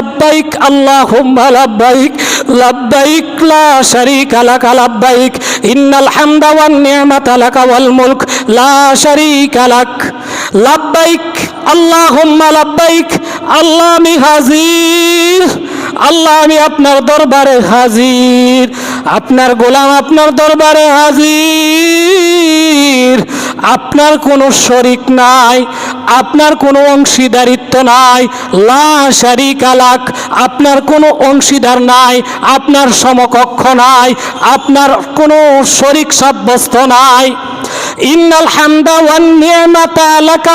লাব্বাইক, আল্লাহুম্মা লাব্বাইক লাব্বাইক, লা শারিকা লাকা লাব্বাইক, ইন্নাল হামদা ওয়ান নি'মাতা লাকা ওয়াল মুলক, লা শারিকা লাক। লাব্বাইক, আল্লাহুম্মা লাব্বাইক, আল্লাহ আমি হাজির, আল্লাহ আমি আপনার দরবারে হাজির। আপনার গোলাম আপনার দরবারে হাজির। আপনার কোনো শরিক নাই, আপনার কোনো অংশীদারিত্ব নাই, লা শারিক আলাক আপনার কোনো অংশীদার নাই, আপনার সমকক্ষ নাই, আপনার কোনো শরিক সাব্যস্ত নাই। ইন্নাল হামদা ওয়ান নিয়ামাতা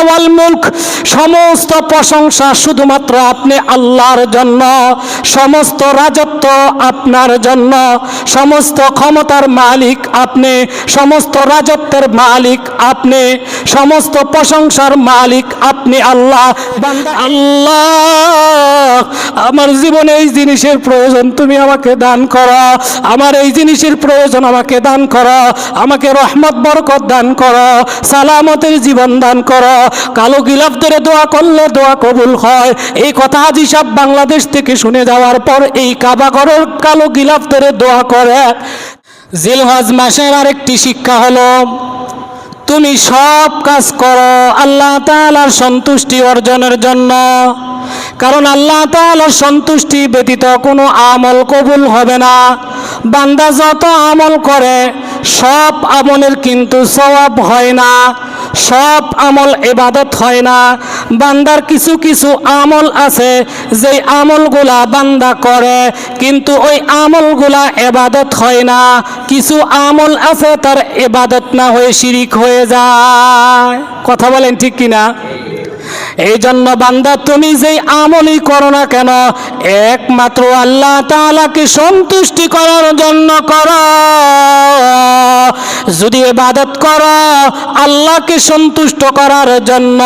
ওয়াল মুলক। সমস্ত প্রশংসা শুধুমাত্র আপনি আল্লাহর জন্য, সমস্ত রাজত্ব আপনার জন্য, সমস্ত ক্ষমতার মালিক আপনি, সমস্ত রাজত্বের মালিক আপনি, সমস্ত প্রশংসার মালিক আপনি আল্লাহ। আল্লাহ, আমার জীবনে এই জিনিসের প্রয়োজন, তুমি আমাকে দান করো। আমার এই জিনিসের প্রয়োজন, আমাকে দান করো। আমাকে রহমত, বরকত দান করো, সালামতের জীবন দান করো। কালো গিলাফ ধরে দোয়া করলে দোয়া কবুল হয়। এই কথা হাজি সব বাংলাদেশ থেকে শুনে যাওয়ার পর এই কাবাগরের কালো গিলাফ ধরে দোয়া করে। জিলহজ মাসের আরেকটি শিক্ষা হলো তুমি সব কাজ করো আল্লাহ তালার সন্তুষ্টি অর্জনের জন্য। কারণ আল্লাহ তালার সন্তুষ্টি ব্যতীত কোনো আমল কবুল হবে না। বান্দা যত আমল করে, সব আমলের কিন্তু সবাব হয় না। সব আমল এবাদত হয় না। বান্দার কিছু কিছু আমল আছে যে আমলগুলা বান্দা করে, কিন্তু ওই আমলগুলা এবাদত হয় না। কিছু আমল আছে, তার এবাদত না হয়ে শিরিক হয়ে যায়। কথা বলেন ঠিক কিনা? এই জন্য বান্দা, তুমি যেই আমলই করো না কেন, একমাত্র আল্লাহ তাআলাকে সন্তুষ্টি করার জন্য করো। যদি ইবাদত করো, আল্লাহকে সন্তুষ্ট করার জন্য,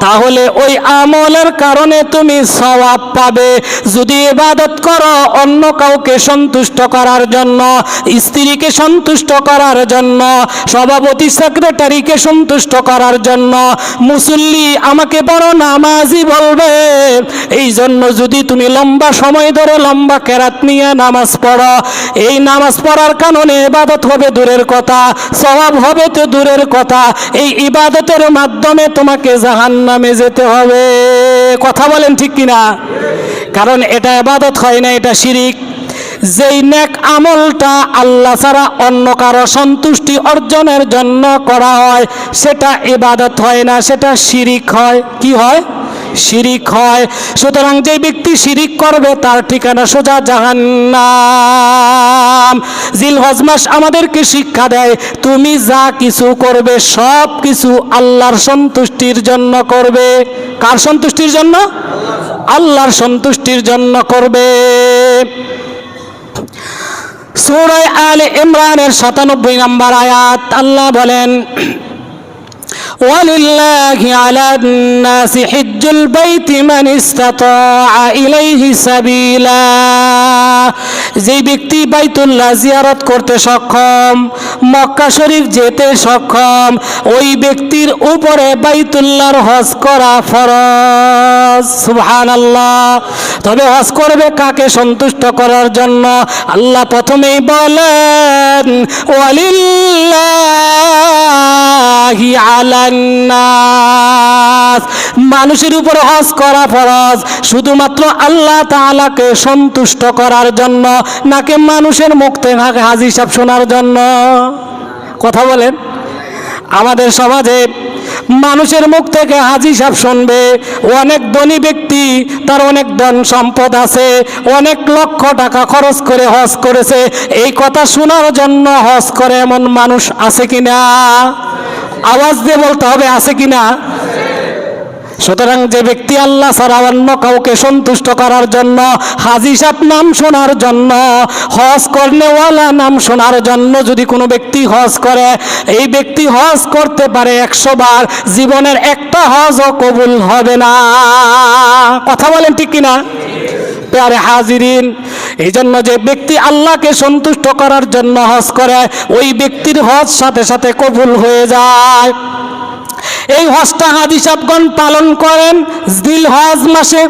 তাহলে ওই আমলের কারণে তুমি সওয়াব পাবে। যদি ইবাদত করো, অন্য কাউকে সন্তুষ্ট করার জন্য, স্ত্রীকে সন্তুষ্ট করার জন্য, সভাপতি, সেক্রেটারিকে সন্তুষ্ট করার জন্য, মুসল্লি আমাকে বড় নামাজি বলবে। এই জন্য যদি তুমি লম্বা সময় ধরে লম্বা কেরাত নিয়ে নামাজ পড়ো, এই নামাজ পড়ার কারণে ইবাদত হবে দূরের কথা, সওয়াব হবে তো দূরের কথা, এই ইবাদতের মাধ্যমে তোমাকে জাহান্নামে যেতে হবে। কথা বলেন ঠিক কিনা? কারণ এটা ইবাদত হয় না, এটা শিরিক। যেই নেক আমলটা আল্লাহ ছাড়া অন্য কারও সন্তুষ্টি অর্জনের জন্য করা হয়, সেটা ইবাদত হয় না, সেটা শিরিক হয়। কি হয়? শিরিক হয়। সুতরাং যে ব্যক্তি শিরিক করবে, তার ঠিকানা সোজা জাহান্নাম। জিল হজমাস আমাদেরকে শিক্ষা দেয়, তুমি যা কিছু করবে, সব কিছু আল্লাহর সন্তুষ্টির জন্য করবে। কার সন্তুষ্টির জন্য? আল্লাহর সন্তুষ্টির জন্য করবে। সুরায় আলে ইমরানের সাতানব্বই নম্বর আয়াত আল্লাহ বলেন ولله على الناس حج البيت من استطاع إليه سبيلا যে ব্যক্তি বাইতুল্লাহ জিয়ারত করতে সক্ষম মক্কা শরীফ যেতে সক্ষম ওই ব্যক্তির উপরে বাইতুল্লাহর হজ করা ফরজ সুবহানাল্লাহ তবে হজ করবে কাকে সন্তুষ্ট করার জন্য আল্লাহ প্রথমেই বলেন ওয়ালিল্লাহি আলান্নাস মানুষের উপর হজ করা ফরজ, শুধুমাত্র আল্লাহ তাআলাকে সন্তুষ্ট করার জন্য, নাকি মানুষের মুখ থেকে হাজি সাহেব শোনার জন্য? কথা বলেন। আমাদের সমাজে মানুষের মুখ থেকে হাজি সাহেব শুনবে, অনেক ধনী ব্যক্তি, তার অনেক ধন সম্পদ আছে, অনেক লক্ষ টাকা খরচ করে হজ করেছে, এই কথা শোনার জন্য হজ করে এমন মানুষ আছে কিনা? আওয়াজ দিয়ে বলতে হবে, আছে কিনা সুতরাং যে ব্যক্তি আল্লাহ ছাড়া অন্য কাউকে সন্তুষ্ট করার জন্য, হাজি নাম শোনার জন্য, হজ করনেওয়ালা নাম শোনার জন্য যদি কোনো ব্যক্তি হজ করে, এই ব্যক্তি হজ করতে পারে একশো বার, জীবনের একটা হজও কবুল হবে না। কথা বলেন ঠিক কিনা? প্যারে হাজিরিন এই জন্য যে ব্যক্তি আল্লাহকে সন্তুষ্ট করার জন্য হজ করে, ওই ব্যক্তির হজ সাথে সাথে কবুল হয়ে যায়। এই হজটা হাজি সাহেবগণ পালন করেন জিল হজ মাসে।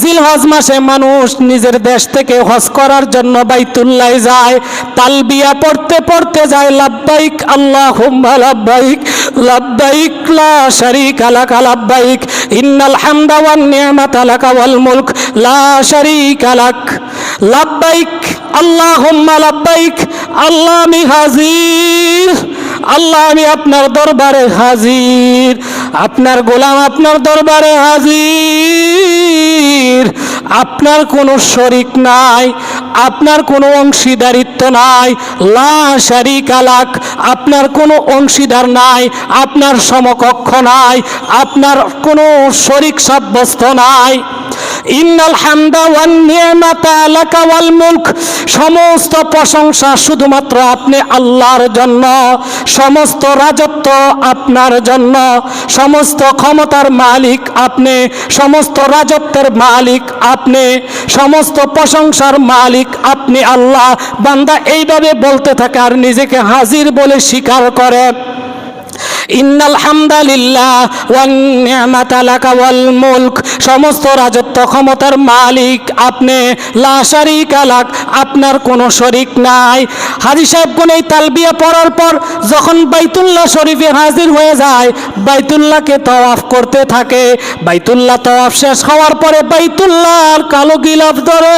জিল হজ মাসে মানুষ নিজের দেশ থেকে হজ করার জন্য বাইতুল্লাহ যায়। তালবিয়া পড়তে পড়তে যায়, লাব্বাইক আল্লাহ লাব্বাইক লাব্বাইক, লা শারীকা লাব্বাইক, ইন্নাল হামদা ওয়ান নি'মাতা লাকা ওয়াল মুলক, লা শারীকা লাক। লাব্বাইক, আল্লাহুম্মা লাব্বাইক, আল্লাহ আমি হাজির, আল্লাহ আমি আপনার দরবারে হাজির, আপনার গোলাম আপনার দরবারে হাজির। আপনার কোনো শরিক নাই, আপনার কোনো অংশীদারিত্ব নাই, লা শারিক আলাক আপনার কোনো অংশীদার নাই, আপনার সমকক্ষ নাই, আপনার কোনো শরিক সাব্যস্ত নাই। ইন্নাল হামদা ওয়ান নিয়ামাতা লাকা ওয়াল মুলক। সমস্ত প্রশংসা শুধুমাত্র আপনি আল্লাহর জন্য, সমস্ত রাজত্ব আপনার জন্য, সমস্ত ক্ষমতার মালিক আপনি, সমস্ত রাজত্বের মালিক আপনি, সমস্ত প্রশংসার মালিক আপনি আল্লাহ। বান্দা এইভাবে বলতে থাকে আর নিজেকে হাজির বলে স্বীকার করে। ইন্নাল হামদালিল্লাহ ওয়ান ওয়াল মুলক। সমস্ত রাজত্ব ক্ষমতার মালিক আপনি, লা শারিকা লাক, আপনার কোনো শরিক নাই। হাজি সাহেব কোন এই তালবিয়া পড়ার পর যখন বাইতুল্লাহ শরীফে হাজির হয়ে যায়, বাইতুল্লাহকে তওয়াফ করতে থাকে। বাইতুল্লাহ তওয়াফ শেষ হওয়ার পরে বাইতুল্লাহর কালো গিলাফ ধরে।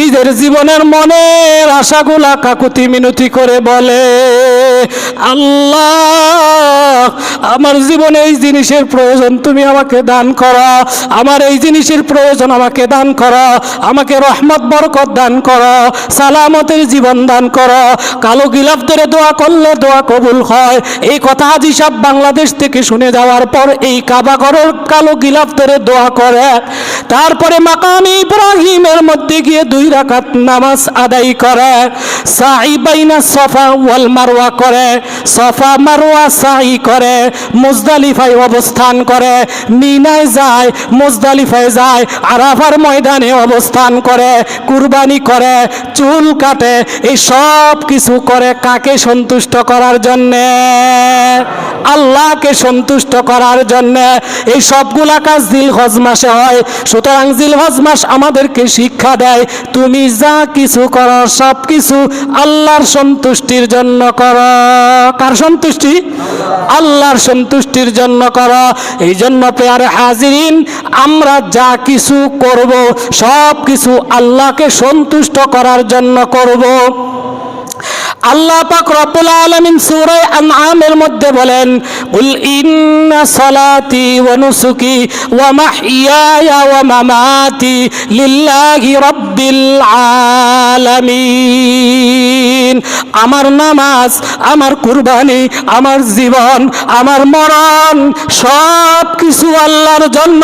নিজের জীবনের মনের আশাগুলা কাকুতি মিনতি করে বলে। আল্লাহ, আমার জীবনে এই জিনিসের প্রয়োজন, তুমি আমাকে দান করো। আমার এই জিনিসের প্রয়োজন, আমাকে দান করো। আমাকে রহমত, বরকত দান করো। সালামতের জীবন দান করো। কালো গিলাফ ধরে দোয়া করলে দোয়া কবুল হয়। এই কথা হাজি সাহেব বাংলাদেশ থেকে শুনে যাওয়ার পর এই কাবাগরের কালো গিলাফ ধরে দোয়া করে। তারপরে মাকামি ইব্রাহিমের মধ্যে গিয়ে দুই রাকাত নামাজ আদায় করে। সাই বাইনা সফা ওয়াল মারওয়া করে। সফা মারওয়া সাই করে, মুজদালিফায় অবস্থান করে, মিনায় যায়, মুজদালিফায় যায়, আরাফার ময়দানে অবস্থান করে, কুরবানি করে, চুল কাটে, এই সব কিছু করে কাকে সন্তুষ্ট করার জন্যে? আল্লাহকে সন্তুষ্ট করার জন্য। এই সবগুলা কাজ জিলহজ মাসে হয়। সুতরাং জিলহজ মাস আমাদেরকে শিক্ষা দেয়, তুমি যা কিছু করো সব কিছু আল্লাহর সন্তুষ্টির জন্য করো। কার সন্তুষ্টি? আল্লাহর সন্তুষ্টির জন্য কর। এই জন্য পেয়ারে হাজিরিন, আমরা যা কিছু করব সব কিছু আল্লাহকে সন্তুষ্ট করার জন্য করব। আল্লাহ পাক রব্বুল আলামিন সূরা আনআমের মধ্যে বলেন, কুল ইন্না সালাতি ওয়া নুসুকি ওয়া মাহইয়ায়া ওয়া মামাতি লিল্লাহি রাব্বিল আলামিন। আমার নামাজ, আমার কুরবানি, আমার জীবন, আমার মরণ সব কিছু আল্লাহর জন্য।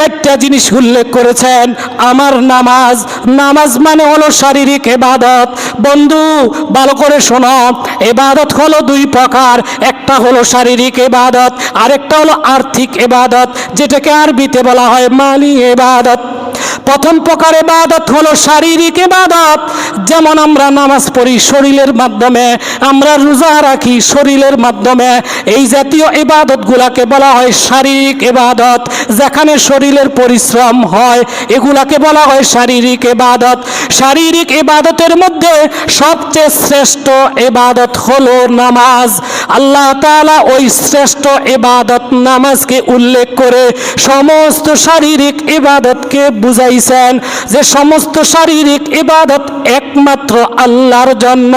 চারটা জিনিস উল্লেখ করেছেন। আমার নামাজ নামাজ মানে হলো শারীরিক এবাদত বন্ধু, ভালো করে শোনো। এবাদত হলো দুই প্রকার। একটা হলো শারীরিক এবাদত আরেকটা হলো আর্থিক এবাদত যেটাকে আরবিতে বলা হয় মালি এবাদত প্রথম প্রকার এবাদত হলো শারীরিক এবাদত যেমন আমরা নামাজ পড়ি শরীরের মাধ্যমে, আমরা রোজা রাখি শরীরের মাধ্যমে। এই জাতীয় এবাদতগুলাকে বলা হয় শারীরিক এবাদত যেখানে শরীরের পরিশ্রম হয়, এগুলাকে বলা হয় শারীরিক এবাদত শারীরিক এবাদতের মধ্যে সবচেয়ে শ্রেষ্ঠ এবাদত হলো নামাজ। আল্লাহ তাআলা ওই শ্রেষ্ঠ এবাদত নামাজকে উল্লেখ করে সমস্ত শারীরিক এবাদতকে বুঝাইছেন যে সমস্ত শারীরিক ইবাদত একমাত্র আল্লাহর জন্য।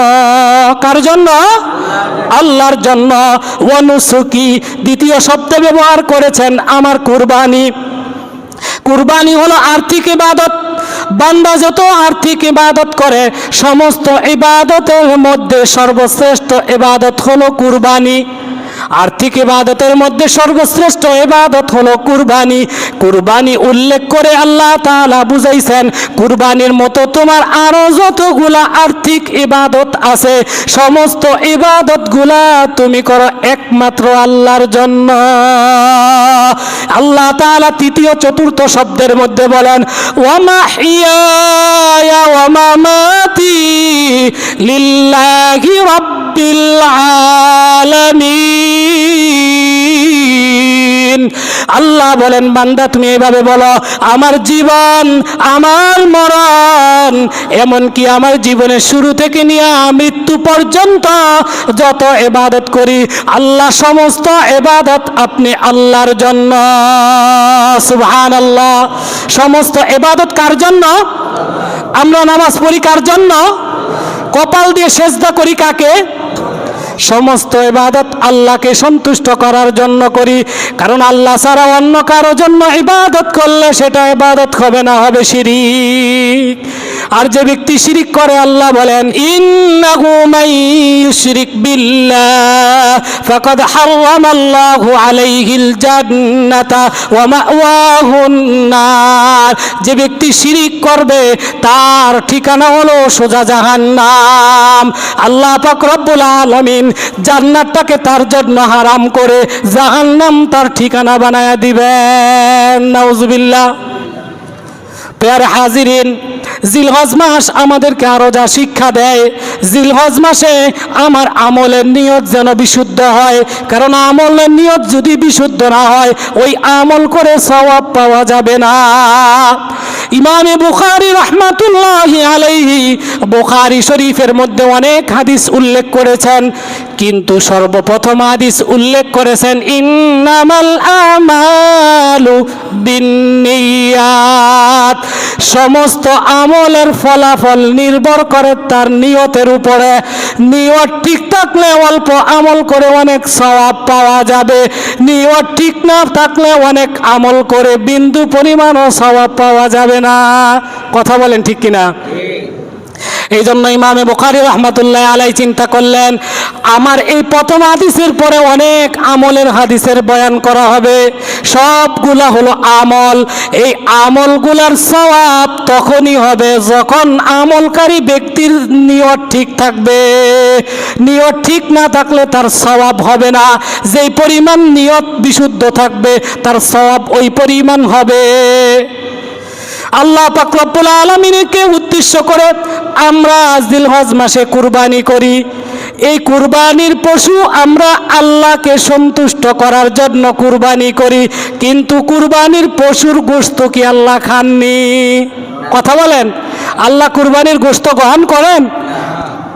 কার জন্য? আল্লাহর জন্য। ওয়ানুসুকি, দ্বিতীয় শব্দ ব্যবহার করেছেন আমার কুরবানি। কুরবানি হলো আর্থিক ইবাদত। বান্দা যত আর্থিক ইবাদত করে, সমস্ত ইবাদতের মধ্যে সর্বশ্রেষ্ঠ ইবাদত হলো কুরবানি। আর্থিক ইবাদতের মধ্যে সর্বশ্রেষ্ঠ ইবাদত হলো কুরবানি। কুরবানি উল্লেখ করে আল্লাহ তাআলা বুঝাইছেন, কুরবানির মতো তোমার আরও যতগুলা আর্থিক ইবাদত আছে, সমস্ত ইবাদতগুলা তুমি করো একমাত্র আল্লাহর জন্য। আল্লাহ তাআলা তৃতীয় চতুর্থ শব্দের মধ্যে বলেন, ওয়ামা হিয়া ওয়ামা মাতি লিল্লাহি রাব্বিল আলামিন। আল্লাহ বলেন, বান্দা, তুমি এভাবে বলো, আমার জীবন, আমার মরণ, এমনকি আমার জীবনের শুরু থেকে নিয়ে মৃত্যু পর্যন্ত যত এবাদত করি, আল্লাহ, সমস্ত এবাদত আপনি আল্লাহর জন্য। সুবহান আল্লাহ সমস্ত এবাদত কার জন্য? আমরা নামাজ পড়ি কার জন্য? কপাল দিয়ে সেজদা করি কাকে? সমস্ত ইবাদত আল্লাহকে সন্তুষ্ট করার জন্য করি। কারণ আল্লাহ ছাড়া অন্য কারও জন্য ইবাদত করলে সেটা ইবাদত হবে না, হবে শিরিক। আর যে ব্যক্তি শিরিক করে, আল্লাহ বলেন, ইন্নাহু ওয়া যে ব্যক্তি শিরিক করবে, তার ঠিকানা হলো সোজা জাহান্নাম। আল্লাহ পাক আলামিন জান্নাতটাকে তার জন্য হারাম করে জাহান্নাম তার ঠিকানা বানায়া দিবেন। নাউজুবিল্লাহ। পেয়ারে হাজিরিন। জিলহজ মাস আমাদেরকে আরও যা শিক্ষা দেয়। জিলহজ মাসে আমার আমলের নিয়ত যেন বিশুদ্ধ হয়। কারণ আমলের নিয়ত যদি বিশুদ্ধ না হয়, ওই আমল করে সওয়াব পাওয়া যাবে না। ইমামে বুখারি রহমাতুল্লাহ আলাইহি বুখারি শরীফের মধ্যে অনেক হাদিস উল্লেখ করেছেন। কিন্তু সর্বপ্রথম হাদিস উল্লেখ করেছেন, ইন্নামাল আমালু বিন্নিয়াত। সমস্ত আমলের ফলাফল নির্ভর করে তার নিয়তের উপরে। নিয়ত ঠিক থাকলে অল্প আমল করে অনেক সওয়াব পাওয়া যাবে। নিয়ত ঠিক না থাকলে অনেক আমল করে বিন্দু পরিমাণও সওয়াব পাওয়া যাবে না। কথা বলেন ঠিক কিনা? এই জন্য ইমামে বুখারি রহমতুল্লাহ আলাই চিন্তা করলেন, আমার এই প্রথম হাদিসের পরে অনেক আমলের হাদিসের বয়ান করা হবে। সবগুলা হলো আমল। এই আমলগুলার সওয়াব তখনই হবে যখন আমলকারী ব্যক্তির নিয়ত ঠিক থাকবে। নিয়ত ঠিক না থাকলে তার সওয়াব হবে না। যেই পরিমাণ নিয়ত বিশুদ্ধ থাকবে, তার সওয়াব ওই পরিমাণ হবে। আল্লাহ পাক রব্বুল আলমিনকে উদ্দেশ্য করে আমরা জিলহজ মাসে কুরবানি করি। এই কুরবানির পশু আমরা আল্লাহকে সন্তুষ্ট করার জন্য কুরবানি করি। কিন্তু কুরবানির পশুর গোস্ত কি আল্লাহ খাননি? কথা বলেন। আল্লাহ কুরবানির গোস্ত গ্রহণ করেন?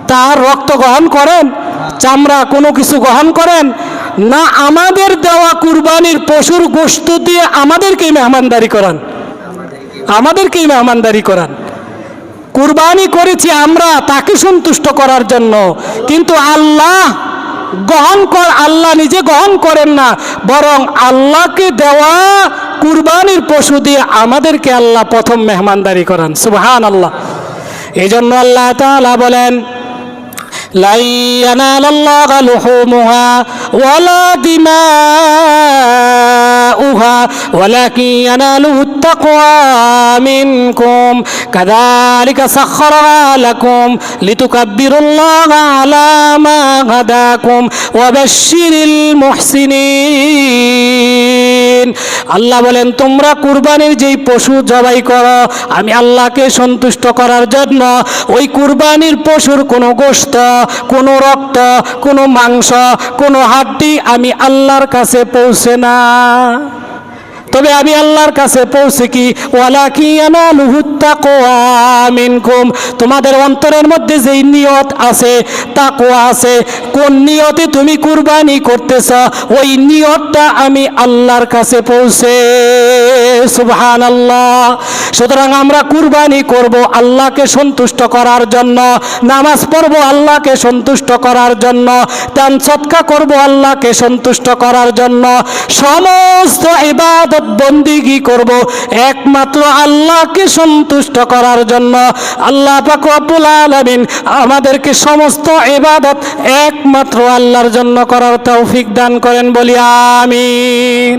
তার রক্ত গ্রহণ করেন? চামড়া কোনো কিছু গ্রহণ করেন? না আমাদের দেওয়া কুরবানির পশুর গোস্ত দিয়ে আমাদেরকেই মেহমানদারি করান? আমাদেরকেই মেহমানদারি করান কুরবানি করেছি আমরা তাকে সন্তুষ্ট করার জন্য কিন্তু আল্লাহ গ্রহণ কর আল্লাহ নিজে গ্রহণ করেন না বরং আল্লাহকে দেওয়া কুরবানির পশু দিয়ে আমাদেরকে আল্লাহ প্রথম মেহমানদারি করান সুবহান আল্লাহ এই জন্য আল্লাহ তাআলা বলেন لن ينال الله لحومها ولا دماؤها ولكن يناله التقوى منكم كذلك سخرها لكم لتكبروا الله على ما هداكم وبشر المحسنين আল্লাহ বলেন তোমরা কুরবানির যেই পশু জবাই করো আমি আল্লাহকে সন্তুষ্ট করার জন্য ওই কুরবানির পশুর কোনো গোস্ত কোনো রক্ত কোনো মাংস কোনো হাড্ডি আমি আল্লাহর কাছে পৌঁছে না তবে আমি আল্লাহর কাছে পৌঁছে কি? মিনকুম। তোমাদের অন্তরের মধ্যে যেই নিয়ত আছে, তাকওয়া আছে। কোন নিয়তে তুমি কুরবানি করতেছ, ওই নিয়তটা আমি আল্লাহর কাছে পৌঁছে। সুবহান আল্লাহ সুতরাং আমরা কুরবানি করব আল্লাহকে সন্তুষ্ট করার জন্য। নামাজ পড়ব আল্লাহকে সন্তুষ্ট করার জন্য। দান সৎকা করব আল্লাহকে সন্তুষ্ট করার জন্য। সমস্ত ইবাদত বন্দিগি করব। একমাত্র আল্লাহকে সন্তুষ্ট করার জন্য আল্লাহ পাক রব্বুল আলামিন আমাদেরকে সমস্ত এবাদত একমাত্র আল্লাহর জন্য করার তৌফিক দান করেন বলি, আমিন।